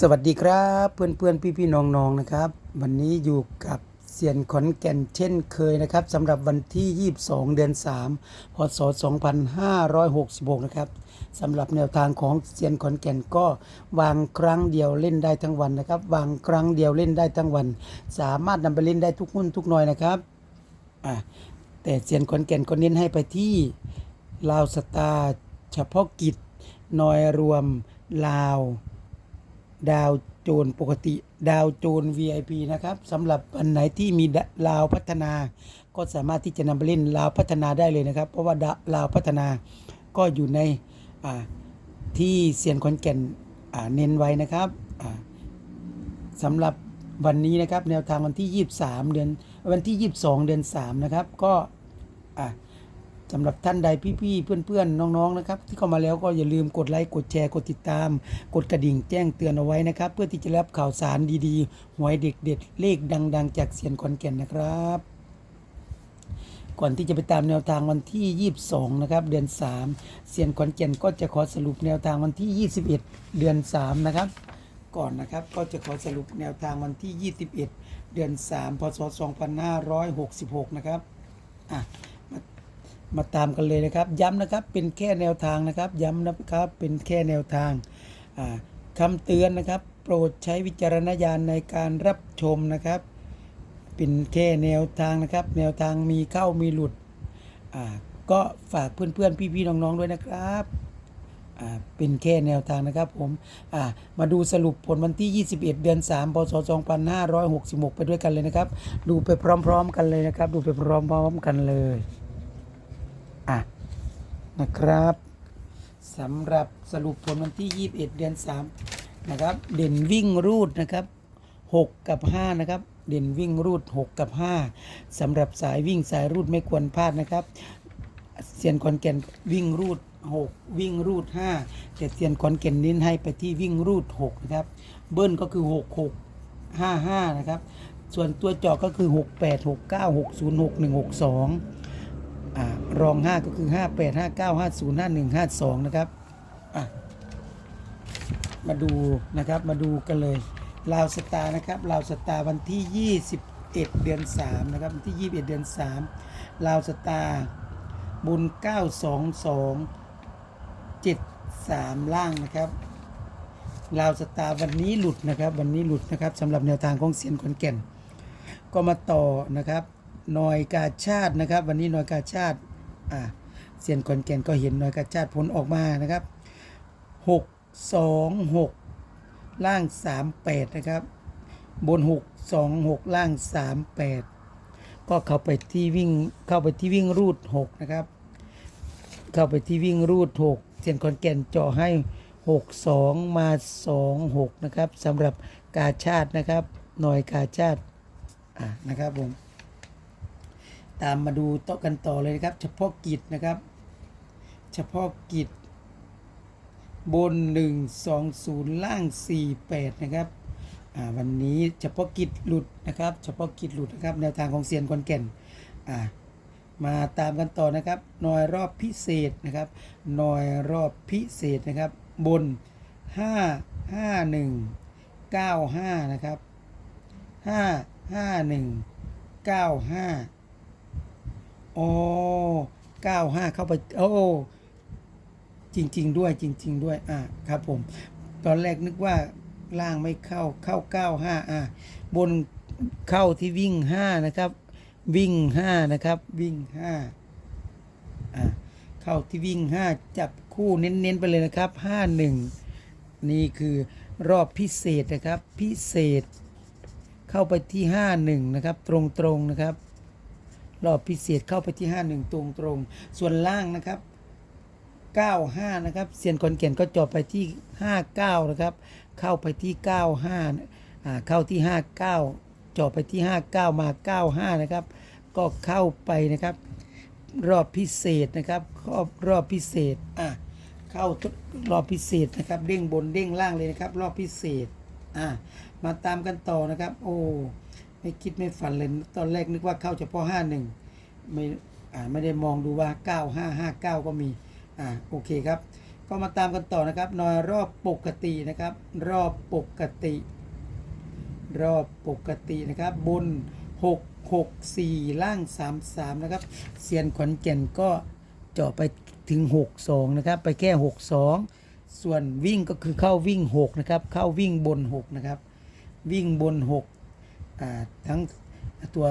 สวัสดีครับเพื่อนเพื่อนพี่พี่ๆน้องๆนะครับ วันนี้อยู่กับเซียนขอนแก่นเช่นเคยนะครับสำหรับวันที่ 22 เดือน 3 พศ 2566 นะครับสำหรับแนวทางของเซียนขอนแก่นก็วางครั้งเดียวเล่นได้ทั้งวันนะครับ วางครั้งเดียวเล่นได้ทั้งวัน สามารถนำไปเล่นได้ทุกหุ้นทุกหน่อยนะครับอะแต่เซียนขอนแก่นก็เน้นให้ไปที่ลาวสตาร์เฉพาะกิจหนอยรวมลาว ดาวโจนปกติ ดาวโจน VIP นะครับสำหรับอันไหนที่มีดลาวพัฒนา ก็สามารถที่จะนำไปเล่นลาวพัฒนาได้เลยนะครับ เพราะว่าดาลาวพัฒนาก็อยู่ในที่เซียนขอนแก่นเน้นไว้นะครับสำหรับวันนี้นะครับแนวทางวันที่ 23 เดือนวันที่ 22 เดือน 3 นะครับ ก็อ่า สำหรับท่านใดพี่ๆเพื่อนๆน้องๆนะครับ ที่เข้ามาแล้วก็อย่าลืมกดไลค์กดแชร์กดติดตาม กดกระดิ่งแจ้งเตือนเอาไว้นะครับ เพื่อที่จะรับข่าวสารดีๆหวยเด็ดๆเลขดัง ๆ จากเสียนขอนแก่นนะครับ ก่อนที่จะไปตามแนวทางวันที่ 22 นะครับ เดือน 3 เสียนขอนแก่นก็จะขอสรุปแนวทางวันที่ 21 เดือน 3 นะครับ ก่อนนะครับก็จะขอสรุปแนวทางวันที่ 21 เดือน 3 พศ 2566 นะครับอะ มาตามกันเลยนะครับ ย้ำนะครับเป็นแค่แนวทางนะครับ ย้ำนะครับเป็นแค่แนวทางอ่าคำเตือนนะครับ โปรดใช้วิจารณญาณในการรับชมนะครับ เป็นแค่แนวทางนะครับ แนวทางมีเข้ามีหลุดก็ฝากเพื่อนๆ พี่ๆน้องๆด้วยนะครับเป็นแค่แนวทางนะครับผมมาดูสรุปผลวันที่ 21 เดือน 3 พศ 2566 ไปด้วยกันเลยนะครับ ดูไปพร้อม ๆ กันเลยนะครับ ดูไปพร้อม ๆ กันเลย อะนะครับสำหรับสรุปผลวันที่ 21 เดือน 3 นะครับ เด่นวิ่งรูดนะครับ 6 กับ 5 นะครับ เด่นวิ่งรูด 6 กับ 5สำหรับสายวิ่งสายรูดไม่ควรพลาดนะครับเซียนขอนแก่นวิ่งรูด 6 วิ่งรูด 5 แต่เซียนขอนแก่นเน้นให้ไปที่วิ่งรูด 6 นะครับ เบิ้ลก็คือ 6 6 5 5 นะครับ ส่วนตัวจาะก็คือ 6 8 6 9 6 0 6 1 6 2อ่า รอง 5 ก็คือ 5 8 5 9 5 0 5 1 5 2 นะครับมาดูนะครับมาดูกันเลยลาวสตาร์นะครับลาวสตาร์วันที่ 21 เดือน 3 นะครับวันที่ 21 เดือน 3ลาวสตาร์บุญ922 73 ล่างนะครับลาวสตาร์วันนี้หลุดนะครับ วันนี้หลุดนะครับสำหรับแนวทางของเสียนขอนแก่น ก็มาต่อนะครับ น่อยกาชาตินะครับ วันนี้หน่อยกาชาติอ่าเซียนขอนแก่นก็เห็นหน่อยกาชาติผลออกมานะครับหกสองหกล่างสามแปดนะครับ บนหกสองหกล่างสามแปดก็เข้าไปที่วิ่งเข้าไปที่วิ่งรูดหกนะครับ เข้าไปที่วิ่งรูดหกเซียนขอนแก่นเจาะให้หกสองมาสองหกนะครับสำหรับกาชาตินะครับหน่อยกาชาติอะนะครับผม ตามมาดูโต๊ะกันต่อเลยนะครับ เฉพาะกิจนะครับ เฉพาะกิจ บน 1 2 0 ล่าง 48 นะครับวันนี้เฉพาะกิจหลุดนะครับ เฉพาะกิจหลุดนะครับแนวทางของเซียนคอนแก่นมาตามกันต่อนะครับหน่อยรอบพิเศษนะครับหน่อยรอบพิเศษนะครับ บน 5 5 1 9 5 นะครับ 5 5 1 9 5 อ๋อเก้าห้เข้าไปโอ้จริง ๆ ด้วยจริง ๆ ด้วยอ่าครับผม ตอนแรกนึกว่าล่างไม่เข้าเข้า9 5อ่าบนเข้าที่วิ่ง5นะครับ วิ่ง5นะครับ วิ่ง5อ่าเข้าที่วิ่ง5จับคู่เน้น ๆ ไปเลยนะครับ5 1นี่คือรอบพิเศษนะครับ พิเศษ เข้าไปที่5 1นะครับ ตรง ๆ นะครับ รอบพิเศษเข้าไปที่ 51 ตรงๆส่วนล่างนะครับ 95 นะครับเซียนคอนแก่นก็จบไปที่ 59 นะครับ เข้าไปที่ 95อ่าเข้าที่ 59จบไปที่ 59 มา 95 นะครับ ก็เข้าไปนะครับ รอบพิเศษนะครับรอบรอบพิเศษอะเข้ารอบพิเศษนะครับ เด้งบนเด้งล่างเลยนะครับ รอบพิเศษอะมาตามกันต่อนะครับ โอ้ ไม่คิดไม่ฝันเลย ตอนแรกนึกว่าเข้าเฉพาะ51ไม่อ่าไม่ได้มองดูว่า9559ก็มีอ่าโอเคครับ ก็มาตามกันต่อนะครับนอยรอบปกตินะครับ รอบปกติ รอบปกตินะครับ บน6 6 4ล่าง3 3นะครับเซียนขอนแก่นก็เจาะไปถึง6 2นะครับ ไปแค่6 2ส่วนวิ่งก็คือเข้าวิ่ง6นะครับ เข้าวิ่งบน6นะครับ วิ่งบน6อ่า ทั้งตัว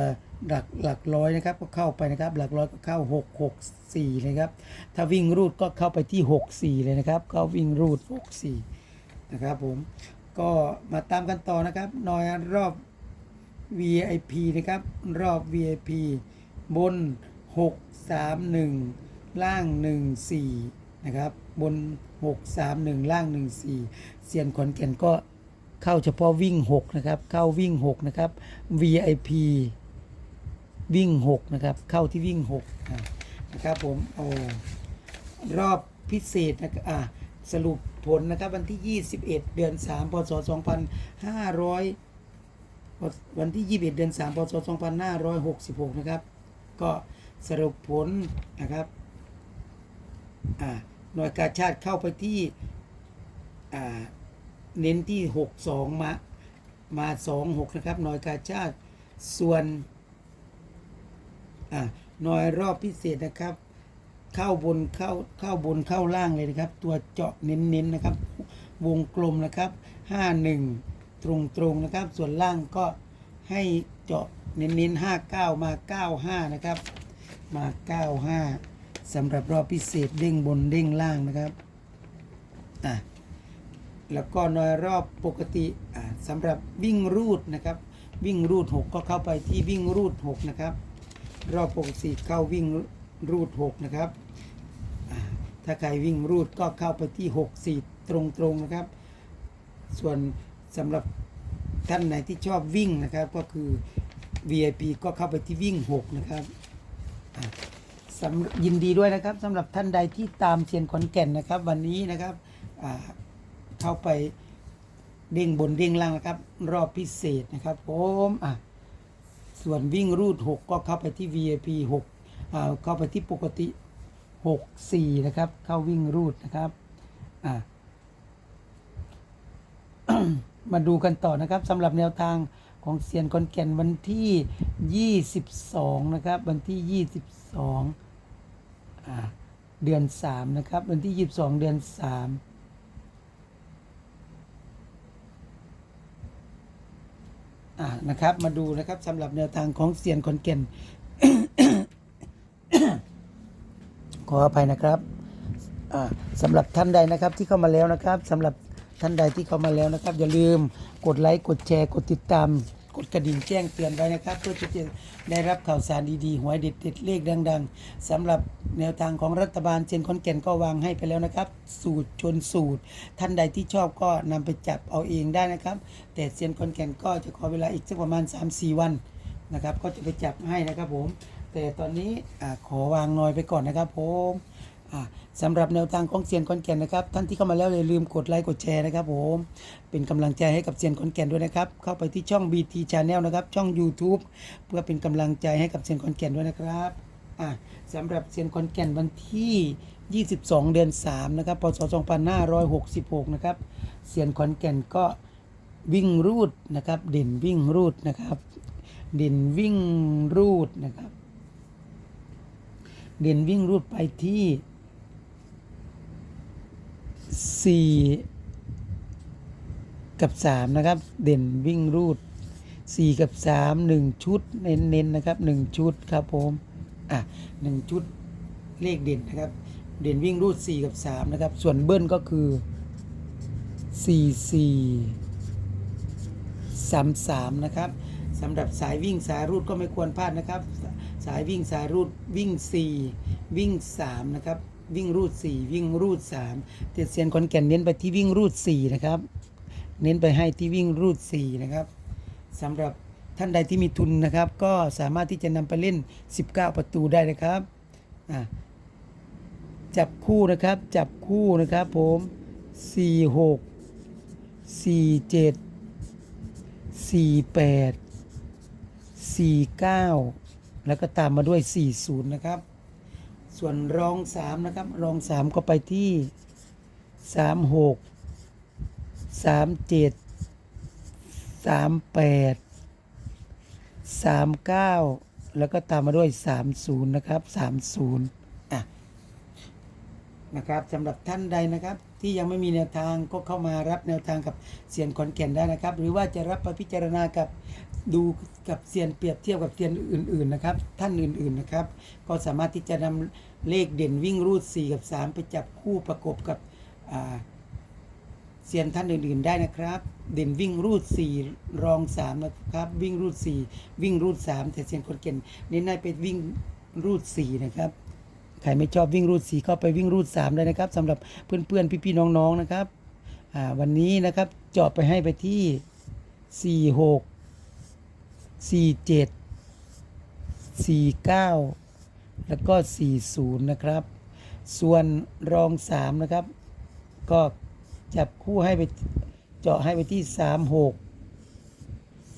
หลักหลักร้อยนะครับก็เข้าไปนะครับ หลักร้อยก็เข้า 6 6 4นะครับ ถ้าวิ่งรูดก็เข้าไปที่ 6 4 เลยนะครับ เข้าวิ่งรูด 6 4 นะครับผมก็มาตามกันต่อนะครับนอยรอบ VIP นะครับ รอบ VIP บน 6 3 1 ล่าง 1 4 นะครับ บน 6 3 1 ล่าง 1 4เซียนขอนแก่นก็ เข้าเฉพาะวิ่ง 6 นะครับ เข้าวิ่ง 6 นะครับ VIP วิ่ง 6 นะครับ เข้าที่วิ่ง6นะครับผมโอ้รอบพิเศษนะครับอะสรุปผลนะครับวันที่ 21 เดือน 3 พศ 2500 วันที่ 21 เดือน 3 พศ 2566 นะครับ ก็สรุปผลนะครับอ่าหน่วยกาชาติเข้าไปที่อ่า เน้นที่ 62 มา มา 26 นะครับหน่วยกาชาติ ส่วนอ่าหน่วยรอบพิเศษนะครับ เข้าบนเข้าเข้าบนเข้าล่างเลยนะครับ ตัวเจาะเน้นๆนะครับ วงกลมนะครับ 51 ตรงๆนะครับ ส่วนล่างก็ให้เจาะเน้นๆ59 มา 95 นะครับ มา 95สำหรับรอบพิเศษเด้งบนเด้งล่างนะครับอะ แล้วก็นอยรอบปกติสำหรับวิ่งรูดนะครับ วิ่งรูด 6 ก็เข้าไปที่วิ่งรูด 6 นะครับ รอบปกติเข้าวิ่งรูด 6 นะครับ ถ้าใครวิ่งรูดก็เข้าไปที่ 6 4 ตรงๆนะครับ ส่วนสำหรับท่านไหนที่ชอบวิ่งนะครับก็คือ VIP ก็เข้าไปที่วิ่ง 6 นะครับยินดีด้วยนะครับสำหรับท่านใดที่ตามเชียนขอนแก่นนะครับ วันนี้นะครับ เข้าไปเด้งบนเด้งล่างนะครับ รอบพิเศษนะครับผมอะส่วนวิ่งรูด 6 ก็เข้าไปที่ VIP 6อ่าเข้าไปที่ปกติ 6 4 นะครับ เข้าวิ่งรูดนะครับอ่ามาดูกันต่อนะครับสำหรับแนวทางของเซียนคอนแก่นวันที่ 22 นะครับ วันที่ 22อ่าเดือน 3 นะครับ วันที่ 22 เดือน 3 อ่านะครับมาดูนะครับสำหรับแนวทางของเซียนคอนเกนขออภัยนะครับอ่าสำหรับท่านใดนะครับที่เข้ามาแล้วนะครับสำหรับท่านใดที่เข้ามาแล้วนะครับ อย่าลืมกดไลค์กดแชร์กดติดตาม กดกระดิ่งแจ้งเตือนไว้นะครับ เพื่อที่จะได้รับข่าวสารดีๆหวยเด็ดๆเลขดัง ๆสำหรับแนวทางของรัฐบาลเจนคอนแก่นก็วางให้ไปแล้วนะครับ สูตรชนสูตร ท่านใดที่ชอบก็นำไปจับเอาเองได้นะครับ แต่เซียนคอนแก่นก็จะขอเวลาอีกสักประมาณ 3-4 วันนะครับ ก็จะไปจับให้นะครับผม แต่ตอนนี้อขอวางนอยไปก่อนนะครับผม สำหรับแนวทางของเซียนคอนแก่นนะครับ ท่านที่เข้ามาแล้วอย่าลืมกดไลค์กดแชร์นะครับผมเป็นกำลังใจให้กับเซียนคอนแก่นด้วยนะครับ เข้าไปที่ช่อง BT Channel นะครับ ช่อง YouTube เพื่อเป็นกำลังใจให้กับเซียนคอนแก่นด้วยนะครับสำหรับเซียนคอนแก่นวันที่ 22 เดือน 3 นะครับ พศ 2566 นะครับเซียนคอนแก่นก็วิ่งรูดนะครับ เด่นวิ่งรูดนะครับ เด่นวิ่งรูดนะครับ เด่นวิ่งรูดไปที่ สี่กับสามนะครับ เด่นวิ่งรูดสี่กับสามหนึ่งชุด เน้นๆนะครับหนึ่งชุดครับผมอะหนึ่งชุดเลขเด่นนะครับ เด่นวิ่งรูดสี่กับสามนะครับ ส่วนเบิ้ลก็คือสี่สี่สามสามนะครับสำหรับสายวิ่งสายรูดก็ไม่ควรพลาดนะครับ สายวิ่งสายรูดวิ่งสี่วิ่งสามนะครับ วิ่งรูดสี่วิ่งรูดสามเจ็ดเซียนคอนแก่นเน้นไปที่วิ่งรูดสี่นะครับ เน้นไปให้ที่วิ่งรูดสี่นะครับสำหรับท่านใดที่มีทุนนะครับ ก็สามารถที่จะนำไปเล่น 19 ประตูได้นะครับจับคู่นะครับ จับคู่นะครับผม 4 6 4 7 4 8 4 9 แล้วก็ตามมาด้วย 40 นะครับ ส่วนรอง3นะครับ รอง3ก็ไปที่สามหกสามเจ็ดสามแปดสามเก้าแล้วก็ตามมาด้วยสามศูนย์นะครับสามศูนย์อะนะครับสำหรับท่านใดนะครับที่ยังไม่มีแนวทางก็เข้ามารับแนวทางกับเซียนขอนแก่นได้นะครับ หรือว่าจะรับไปพิจารณากับดูกับเซียนเปรียบเทียบกับเซียนอื่น ๆนะครับ ท่านอื่นๆนะครับ ก็สามารถที่จะนำ เลขเด่นวิ่งรูด 4 กับ 3 ไปจับคู่ประกบกับเซียนท่านอื่นๆได้นะครับ เด่นวิ่งรูด 4 รอง 3 นะครับ วิ่งรูด 4 วิ่งรูด 3 แต่เซียนคนเก่งเน้นให้ไปวิ่งรูด 4 นะครับใครไม่ชอบวิ่งรูด 4 ก็ไปวิ่งรูด 3 ได้นะครับสำหรับเพื่อนๆพี่ๆน้องๆนะครับวันนี้นะครับจาะไปให้ไปที่ 46 47 49 แล้วก็ 40 นะครับ ส่วนรอง 3 นะครับ ก็จับคู่ให้ไปเจาะให้ไปที่ 36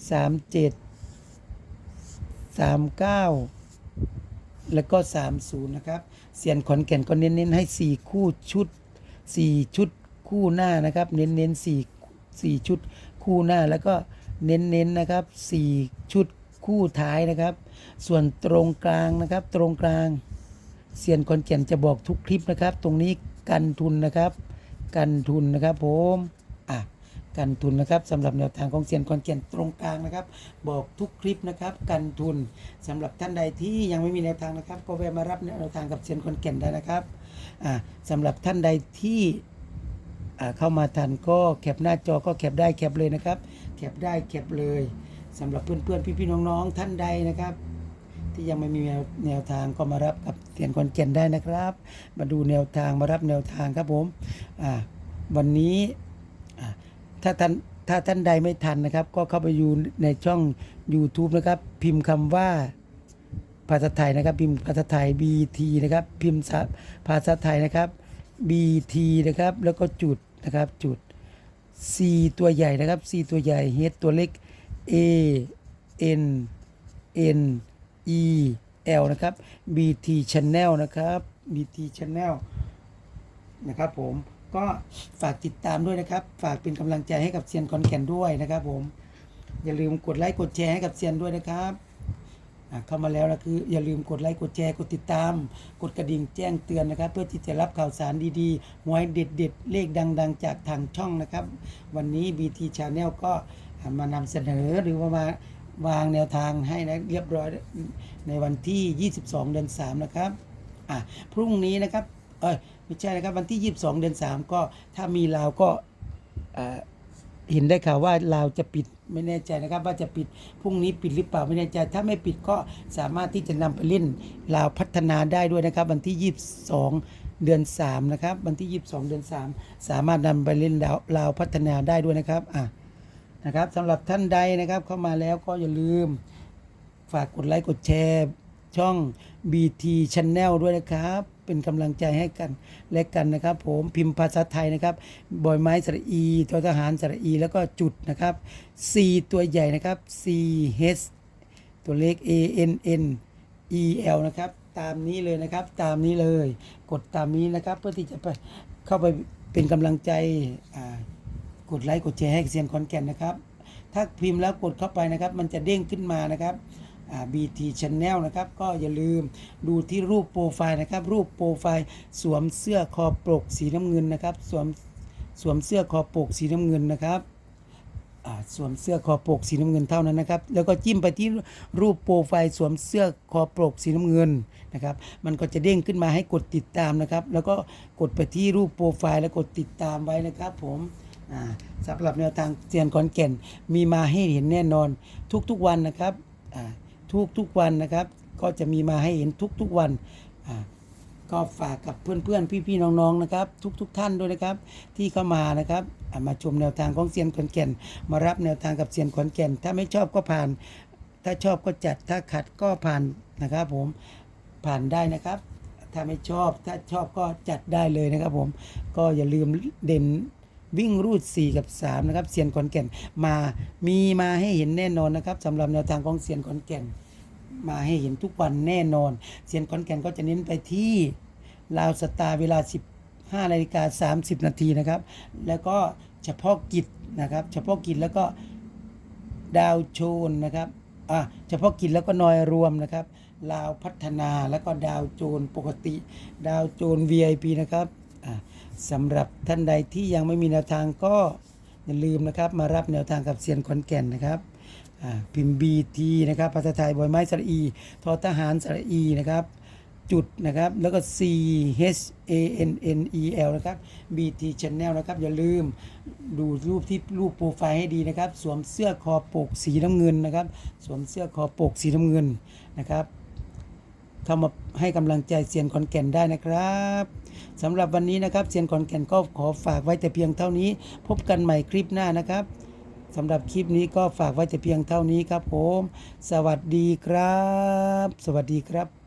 37 39 แล้วก็ 30 นะครับ เสียนขอนแก่นก็เน้นๆให้ 4 คู่ชุด 4 ชุดคู่หน้านะครับ เน้นๆ4 4ชุดคู่หน้าแล้วก็เน้นๆนะครับ 4 ชุดคู่ท้ายนะครับ ส่วนตรงกลางนะครับ ตรงกลางเซียนคอนแก่นจะบอกทุกคลิปนะครับ ตรงนี้กันทุนนะครับ กันทุนนะครับผมอะกันทุนนะครับสำหรับแนวทางของเซียนคอนแก่นตรงกลางนะครับ บอกทุกคลิปนะครับกันทุนสำหรับท่านใดที่ยังไม่มีแนวทางนะครับ ก็แวะมารับแนวทางกับเซียนคอนแก่นได้นะครับอะสำหรับท่านใดที่อ่าเข้ามาทันก็แคปหน้าจอก็แคปได้แคปเลยนะครับ แคปได้แคปเลยสำหรับเพื่อนๆพี่ๆน้องๆท่านใดนะครับ ที่ยังไม่มีแนวแนวทางก็มารับกับเสียนคอนแก่นได้นะครับ มาดูแนวทางมารับแนวทางครับผมอ่าวันนี้อ่าถ้าท่านถ้าท่านใดไม่ทันนะครับ ก็เข้าไปอยู่ในช่อง YouTube นะครับ พิมพ์คำว่าภาษาไทยนะครับ พิมพ์ภาษาไทย BT นะครับ พิมพ์ภาษาไทยนะครับ BT นะครับ แล้วก็จุดนะครับจุด C ตัวใหญ่นะครับ C ตัวใหญ่ H ตัวเล็ก A N N E L นะครับ BT Channel นะครับ BT Channel นะครับผมก็ฝากติดตามด้วยนะครับ ฝากเป็นกำลังใจให้กับเซียนคอนแก่นด้วยนะครับผมอย่าลืมกดไลค์กดแชร์ให้กับเซียนด้วยนะครับเข้ามาแล้วนะคืออย่าลืมกดไลค์กดแชร์กดติดตาม กดกระดิ่งแจ้งเตือนนะครับ เพื่อที่จะรับข่าวสารดีๆหวยเด็ดๆ เลขดังๆ จากทางช่องนะครับ วันนี้ BT Channel ก็มานำเสนอหรือว่ามา วางแนวทางให้นะเรียบร้อยในวันที่ 22 เดือน 3 นะครับอะพรุ่งนี้นะครับเอ้ยไม่ใช่นะครับวันที่ 22 เดือน 3 ก็ถ้ามีลาวก็เห็นได้ข่าวว่าลาวจะปิดไม่แน่ใจนะครับ ว่าจะปิดพรุ่งนี้ปิดหรือเปล่าไม่แน่ใจ ถ้าไม่ปิดก็สามารถที่จะนำไปเล่นลาวพัฒนาได้ด้วยนะครับ วันที่ 22 เดือน 3 นะครับ วันที่ 22 เดือน 3 สามารถนำไปเล่นลาวลาวพัฒนาได้ด้วยนะครับอะ นะครับสำหรับท่านใดนะครับเข้ามาแล้วก็อย่าลืมฝากกดไลค์กดแชร์ช่อง BT Channel ด้วยนะครับ เป็นกำลังใจให้กันและกันนะครับ ผมพิมพ์ภาษาไทยนะครับบอยไม้สระอีทอทหารสระอี แล้วก็จุดนะครับ C ตัวใหญ่นะครับ C H ตัวเล็ก A N N E L นะครับ ตามนี้เลยนะครับ ตามนี้เลย กดตามนี้นะครับ เพื่อที่จะไปเข้าไปเป็นกำลังใจอ่า กดไลค์กดแชร์ให้เซียนคอนแก่นนะครับ ถ้าพิมพ์แล้วกดเข้าไปนะครับ มันจะเด้งขึ้นมานะครับอ่า BT Channel นะครับ ก็อย่าลืมดูที่รูปโปรไฟล์นะครับ รูปโปรไฟล์สวมเสื้อคอปกสีน้ำเงินนะครับ สวมสวมเสื้อคอปกสีน้ำเงินนะครับอ่าสวมเสื้อคอปกสีน้ำเงินเท่านั้นนะครับ แล้วก็จิ้มไปที่รูปโปรไฟล์สวมเสื้อคอปกสีน้ำเงินนะครับ มันก็จะเด้งขึ้นมาให้กดติดตามนะครับ แล้วก็กดไปที่รูปโปรไฟล์แล้วกดติดตามไว้นะครับ ผม สำหรับแนวทางเซียนขอนแก่นมีมาให้เห็นแน่นอนทุกๆวันนะครับอ่าทุกๆวันนะครับ ก็จะมีมาให้เห็นทุกๆวันก็ฝากกับเพื่อนๆ พี่ๆ น้องๆ นะครับ ทุกๆ ท่านด้วยนะครับ ที่เข้ามานะครับมาชมแนวทางของเซียนขอนแก่น มารับแนวทางกับเซียนขอนแก่น ถ้าไม่ชอบก็ผ่าน ถ้าชอบก็จัดถ้าขัดก็ผ่านนะครับผมผ่านได้นะครับ ถ้าไม่ชอบถ้าชอบก็จัดได้เลยนะครับผมก็อย่าลืมเด่น วิ่งรูด 4 กับ 3 นะครับเซียนขอนแก่นมามีมาให้เห็นแน่นอนนะครับสำหรับแนวทางของเซียนขอนแก่น มาให้เห็นทุกวันแน่นอนเซียนขอนแก่นก็จะเน้นไปที่ลาวสตาร์เวลา 15นาฬิกา30 นาทีนะครับ แล้วก็เฉพาะกิจนะครับ เฉพาะกิจแล้วก็ดาวโชนนะครับอะเฉพาะกิจแล้วก็นอยรวมนะครับลาวพัฒนาแล้วก็ดาวโจนปกติ ดาวโจน VIP นะครับ สำหรับท่านใดที่ยังไม่มีแนวทางก็อย่าลืมนะครับ มารับแนวทางกับเซียนขอนแก่นนะครับพิมพ์ BT นะครับภาษาไทยบอยไม้สระอีทอทหารสระอีนะครับจุดนะครับแล้วก็ C H A N N E L นะครับ BT Channel นะครับ อย่าลืมดูรูปที่รูปโปรไฟล์ให้ดีนะครับ สวมเสื้อคอปกสีน้ำเงินนะครับ สวมเสื้อคอปกสีน้ำเงินนะครับ เข้ามาให้กำลังใจเซียนขอนแก่นได้นะครับสำหรับวันนี้นะครับเซียนขอนแก่นก็ขอฝากไว้แต่เพียงเท่านี้ พบกันใหม่คลิปหน้านะครับสำหรับคลิปนี้ก็ฝากไว้แต่เพียงเท่านี้ครับผม สวัสดีครับ สวัสดีครับ